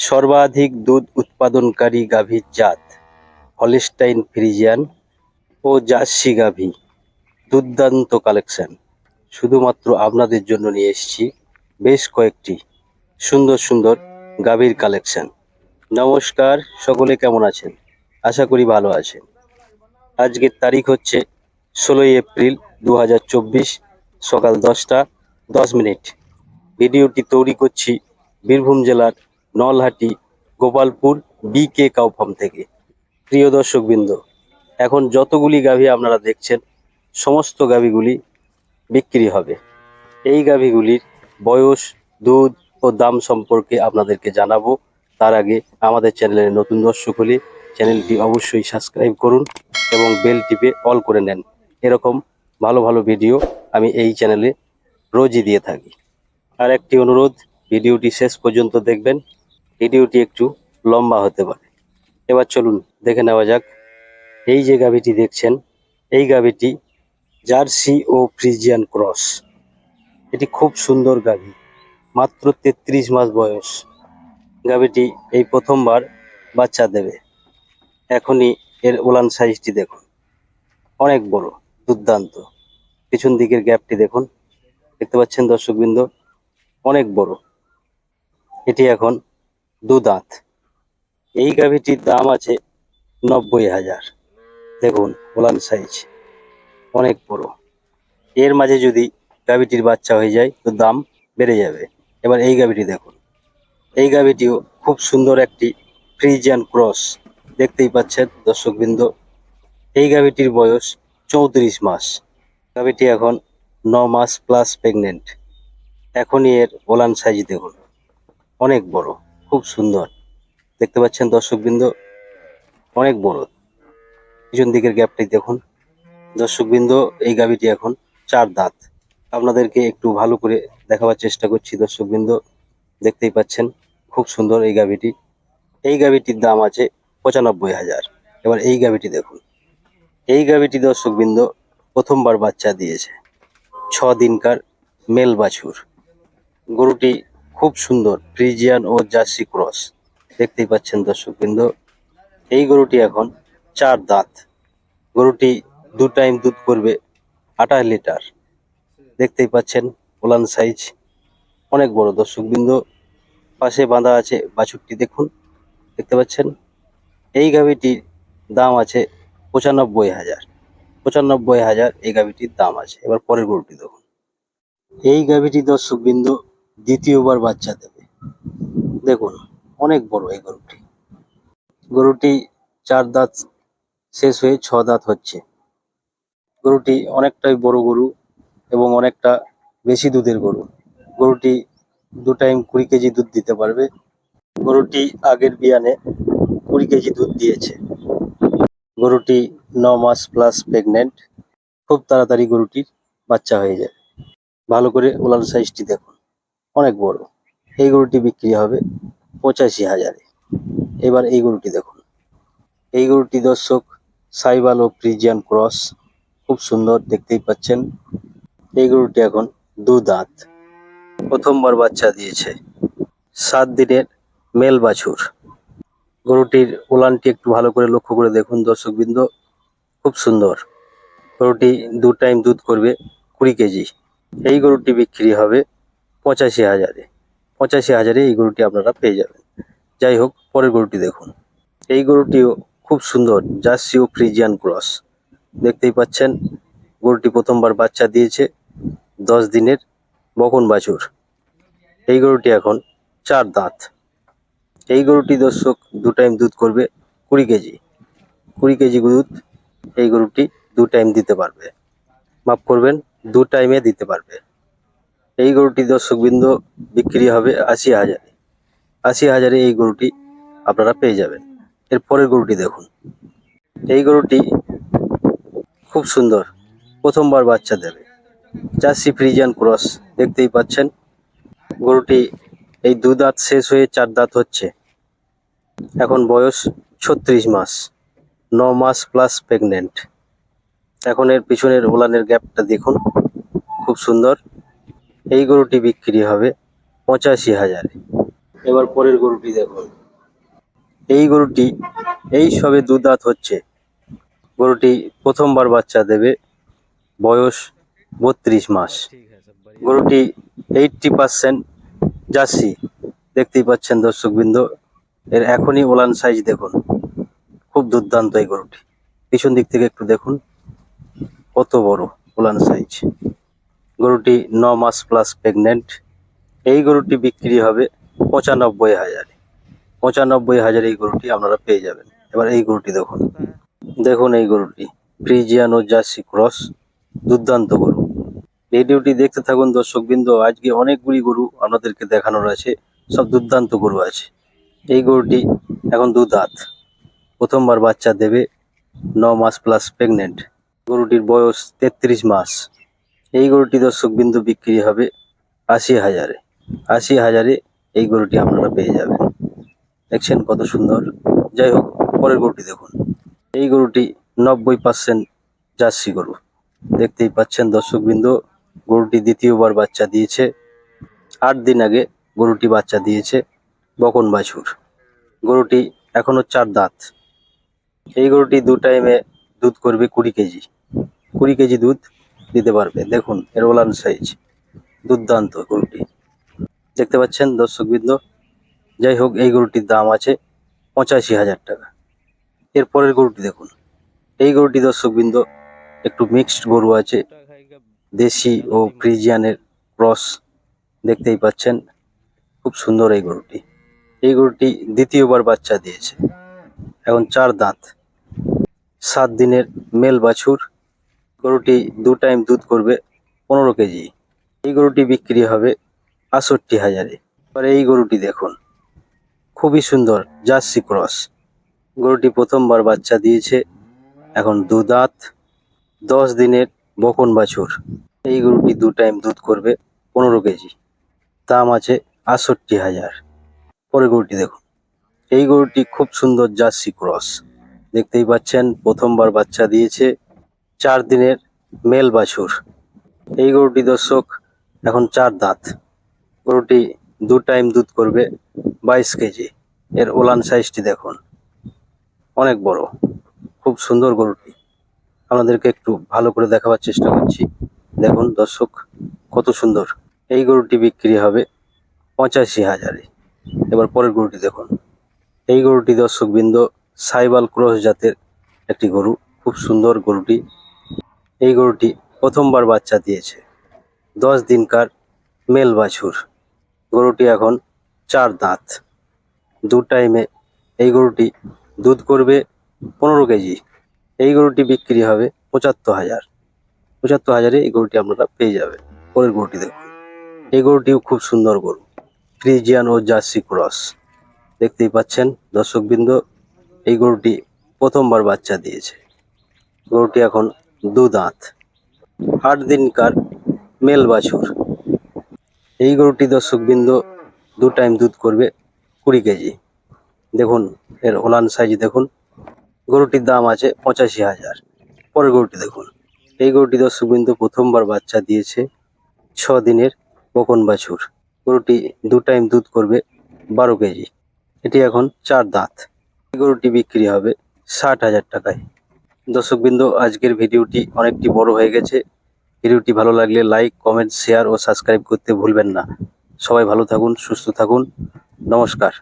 সর্বাধিক দুধ উৎপাদনকারী গাভীর জাত, হলিস্টাইন ফ্রিজিয়ান ও জার্সি গাভী। দুর্দান্ত কালেকশন। শুধুমাত্র আপনাদের জন্য নিয়ে এসেছি বেশ কয়েকটি সুন্দর সুন্দর গাভীর কালেকশন। নমস্কার, সকলে কেমন আছেন? আশা করি ভালো আছেন। আজকের তারিখ হচ্ছে ষোলোই এপ্রিল দু হাজার চব্বিশ, সকাল দশটা দশ মিনিট। ভিডিওটি তৈরি করছি বীরভূম জেলার Nalhati, Gopalpur B K cow farm থেকে। প্রিয় দর্শকবৃন্দ, এখন যতগুলি গাভী আপনারা দেখছেন, সমস্ত গাভীগুলি বিক্রি হবে। এই গাভীগুলির বয়স, দুধ ও দাম সম্পর্কে আপনাদেরকে জানাব। তার আগে আমাদের চ্যানেলের নতুন দর্শক হলে চ্যানেলটি অবশ্যই সাবস্ক্রাইব করুন এবং বেল টিপে অল করে নেন। এরকম ভালো ভালো ভিডিও আমি এই চ্যানেলে রোজই দিয়ে থাকি। আর একটি অনুরোধ, ভিডিওটি শেষ পর্যন্ত দেখবেন। ভিডিওটি একটু লম্বা হতে পারে। এবার চলুন দেখে নেওয়া যাক। এই যে গাভীটি দেখছেন, এই গাভীটি জার্সি ও ফ্রিজিয়ান ক্রস। এটি খুব সুন্দর গাভী, মাত্র তেত্রিশ মাস বয়স। গাভীটি এই প্রথমবার বাচ্চা দেবে। এখনই এর ওলান সাইজটি দেখুন। অনেক বড়, দুর্দান্ত। পিছন দিকের গ্যাপটি দেখুন। দেখতে পাচ্ছেন দর্শকবৃন্দ, অনেক বড়। এটি এখন দু দাঁত। এই গাভীটির দাম আছে নব্বই হাজার। দেখুন ওলান সাইজ। অনেক বড়। এর মাঝে যদি গাভীটির বাচ্চা হয়ে যায়, তো দাম বেড়ে যাবে। এবার এই গাভীটি দেখুন। এই গাভীটিও খুব সুন্দর একটি ফ্রিজিয়ান ক্রস। দেখতেই পাচ্ছেন দর্শকবৃন্দ, এই গাভীটির বয়স চৌত্রিশ মাস। গাভীটি এখন ন মাস প্লাস প্রেগনেন্ট। এখনই এর ওলান সাইজ দেখুন। অনেক বড়। খুব সুন্দর। দেখতে পাচ্ছেন দর্শকবৃন্দ, অনেক বড়। পিছন দিকের গ্যাপটি দেখুন। দর্শকবৃন্দ, এই গাভীটি এখন চার দাঁত। আপনাদেরকে একটু ভালো করে দেখাবার চেষ্টা করছি দর্শকবৃন্দ। দেখতেই পাচ্ছেন, খুব সুন্দর এই গাভীটি। এই গাভীটির দাম আছে পঁচানব্বই হাজার। এবার এই গাভীটি দেখুন। এই গাভীটি দর্শকবৃন্দ প্রথমবার বাচ্চা দিয়েছে। ছ দিনকার মেল বাছুর গরুটি খুব সুন্দর ফ্রিজিয়ান ও জার্সি ক্রস। দেখতেই পাচ্ছেন দর্শকবৃন্দ, এই গরুটি এখন চার দাঁত। গরুটি দু টাইম দুধ করবে আঠাশ লিটার। দেখতেই পাচ্ছেন ওলান সাইজ অনেক বড়। দর্শকবৃন্দ, পাশে বাঁধা আছে বাছুরটি দেখুন। দেখতে পাচ্ছেন, এই গাভীটির দাম আছে পঁচানব্বই হাজার। পঁচানব্বই হাজার এই গাভীটির দাম আছে। এবার পরের গরুটি দেখুন। এই গাভীটি দর্শকবৃন্দ দ্বিতীয়বার বাচ্চা দেবে। দেখুন, অনেক বড় এই গরুটি। গরুটি চার দাঁত শেষ হয়ে ছ দাঁত হচ্ছে। গরুটি অনেকটাই বড় গরু এবং অনেকটা বেশি দুধের গরু। গরুটি দু টাইম কুড়ি কেজি দুধ দিতে পারবে। গরুটি আগের বিয়ানে কুড়ি কেজি দুধ দিয়েছে। গরুটি ন মাস প্লাস প্রেগনেন্ট খুব তাড়াতাড়ি গরুটির বাচ্চা হয়ে যায় ভালো করে ওলান সাইজটি দেখুন। অনেক বড়। এই গরুটি বিক্রি হবে পঁচাশি হাজারে। এবার এই গরুটি দেখুন। এই গরুটি দর্শক, সাইবাল ও ফ্রিজিয়ান ক্রস। খুব সুন্দর, দেখতেই পাচ্ছেন। এই গরুটি এখন দু দাঁত প্রথমবার বাচ্চা দিয়েছে। সাত দিনের মেল বাছুর। গরুটির ওলানটি একটু ভালো করে লক্ষ্য করে দেখুন দর্শকবৃন্দ। খুব সুন্দর। গরুটি দু টাইম দুধ করবে কুড়ি কেজি। এই গরুটি বিক্রি হবে পঁচাশি হাজারে। পঁচাশি হাজারে এই গরুটি আপনারা পেয়ে যাবেন। যাই হোক, পরের গরুটি দেখুন। এই গরুটিও খুব সুন্দর জার্সি ও ফ্রিজিয়ান ক্রস। দেখতেই পাচ্ছেন, গরুটি প্রথমবার বাচ্চা দিয়েছে দশ দিনের বকন বাছুর। এই গরুটি এখন চার দাঁত। এই গরুটি দর্শক দু টাইম দুধ করবে কুড়ি কেজি। কুড়ি কেজি দুধ এই গরুটি দু টাইম দিতে পারবে। মাফ করবেন, দু টাইমে দিতে পারবে। এই গরুটি দর্শকবৃন্দ বিক্রি হবে আশি হাজারে। আশি হাজারে এই গরুটি আপনারা পেয়ে যাবেন। এর পরের গরুটি দেখুন। এই গরুটি খুব সুন্দর। প্রথমবার বাচ্চা দেবে। জার্সি ফ্রিজিয়ান ক্রস দেখতেই পাচ্ছেন। গরুটি এই দু দাঁত শেষ হয়ে চার দাঁত হচ্ছে। এখন বয়স ছত্রিশ মাস। ন মাস প্লাস প্রেগনেন্ট। এখন এর পিছনের ওলানের গ্যাপটা দেখুন। খুব সুন্দর। এই গরুটি বিক্রি হবে পঁচাশি হাজারে। এবার পরের গরুটি দেখুন। এই গরুটি এই সবে দু দাঁত হচ্ছে। গরুটি প্রথমবার বাচ্চা দেবে বয়স বত্রিশ মাস। গরুটি এইটটি পার্সেন্ট জার্সি। দেখতেই পাচ্ছেন দর্শকবৃন্দ এর এখনই ওলান সাইজ দেখুন। খুব দুর্দান্ত এই গরুটি। পিছন দিক থেকে একটু দেখুন কত বড় ওলান সাইজ। গরুটি ন মাস প্লাস প্রেগনেন্ট এই গরুটি বিক্রি হবে পঁচানব্বই হাজারে। পঁচানব্বই হাজার এই গরুটি আপনারা পেয়ে যাবেন। এবার এই গরুটি দেখুন। দেখুন এই গরুটি। ফ্রিজিয়ান ও জার্সি ক্রস দুর্দান্ত গরু। ভিডিওটি দেখতে থাকুন দর্শকবৃন্দ। আজকে অনেকগুলি গরু আপনাদেরকে দেখানোর আছে। সব দুর্দান্ত গরু আছে। এই গরুটি এখন দু দাঁত প্রথমবার বাচ্চা দেবে ন মাস প্লাস প্রেগনেন্ট গরুটির বয়স তেত্রিশ মাস। এই গরুটি দর্শকবৃন্দ বিক্রি হবে আশি হাজারে। আশি হাজারে এই গরুটি আপনারা পেয়ে যাবেন। দেখছেন কত সুন্দর? যাই হোক, পরের গরুটি দেখুন। এই গরুটি নব্বই পার্সেন্ট জার্সি গরু। দেখতেই পাচ্ছেন দর্শক দর্শকবৃন্দ, গরুটি দ্বিতীয়বার বাচ্চা দিয়েছে। আট দিন আগে গরুটি বাচ্চা দিয়েছে বকন বাছুর। গরুটি এখনও চার দাঁত। এই গরুটি দু টাইমে দুধ করবে কুড়ি কেজি। কুড়ি কেজি দুধ দিতে পারবে। দেখুন, এর ওলান সাইজ। দুর্দান্ত গরুটি। দেখতে পাচ্ছেন দর্শকবৃন্দ? যাই হোক, এই গরুটির দাম আছে পঁচাশি হাজার টাকা। এরপরের গরুটি দেখুন। এই গরুটি দর্শকবৃন্দ, একটু মিক্সড গরু আছে। দেশি ও ফ্রিজিয়ানের ক্রস দেখতেই পাচ্ছেন। খুব সুন্দর এই গরুটি। এই গরুটি দ্বিতীয়বার বাচ্চা দিয়েছে। এখন চার দাঁত। সাত দিনের মেল বাছুর। গরুটি দু টাইম দুধ করবে পনেরো কেজি। এই গরুটি বিক্রি হবে আষট্টি হাজারে। এবার এই গরুটি দেখুন। খুবই সুন্দর জার্সি ক্রস। গরুটি প্রথমবার বাচ্চা দিয়েছে। এখন দু দাঁত দশ দিনের বকন বাছুর। এই গরুটি দু টাইম দুধ করবে পনেরো কেজি। দাম আছে আষট্টি হাজার। পরের গরুটি দেখুন। এই গরুটি খুব সুন্দর জার্সি ক্রস। দেখতেই পাচ্ছেন, প্রথমবার বাচ্চা দিয়েছে। চার দিনের মেল বাছুর। এই গরুটি দর্শক, এখন চার দাঁত। গরুটি দু টাইম দুধ করবে বাইশ কেজি। এর ওলান সাইজটি দেখুন। অনেক বড়, খুব সুন্দর গরুটি। আপনাদেরকে একটু ভালো করে দেখাবার চেষ্টা করছি। দেখুন দর্শক, কত সুন্দর। এই গরুটি বিক্রি হবে পঁচাশি হাজারে। এবার পরের গরুটি দেখুন। এই গরুটি দর্শকবৃন্দ সাইবাল ক্রস জাতের একটি গরু। খুব সুন্দর গরুটি। এই গরুটি প্রথমবার বাচ্চা দিয়েছে। দশ দিনকার মেল বাছুর। গরুটি এখন চার দাঁত। দু টাইমে এই গরুটি দুধ করবে পনেরো কেজি। এই গরুটি বিক্রি হবে পঁচাত্তর হাজার। পঁচাত্তর হাজারে এই গরুটি আপনারা পেয়ে যাবেন। পরের গরুটি দেখুন। এই গরুটিও খুব সুন্দর গরু। ফ্রিজিয়ান ও জার্সি ক্রস। দেখতেই পাচ্ছেন দর্শকবৃন্দ, এই গরুটি প্রথমবার বাচ্চা দিয়েছে। গরুটি এখন দু দাঁত আট দিনকার মেল বাছুর এই গরুটি দর্শকবৃন্দ দু টাইম দুধ করবে কুড়ি কেজি। দেখুন, এর ওলান সাইজ দেখুন। গরুটির দাম আছে পঁচাশি হাজার। পরের গরুটি দেখুন। এই গরুটি দর্শকবৃন্দ প্রথমবার বাচ্চা দিয়েছে ছ দিনের বকন বাছুর। গরুটি দু টাইম দুধ করবে বারো কেজি। এটি এখন চার দাঁত। এই গরুটি বিক্রি হবে ষাট হাজার টাকায়। দর্শকবৃন্দ, আজকের ভিডিওটি অনেকটি বড় হয়ে গেছে। ভিডিওটি ভালো লাগলে লাইক কমেন্ট শেয়ার ও সাবস্ক্রাইব করতে ভুলবেন না। সবাই ভালো থাকুন, সুস্থ থাকুন। নমস্কার।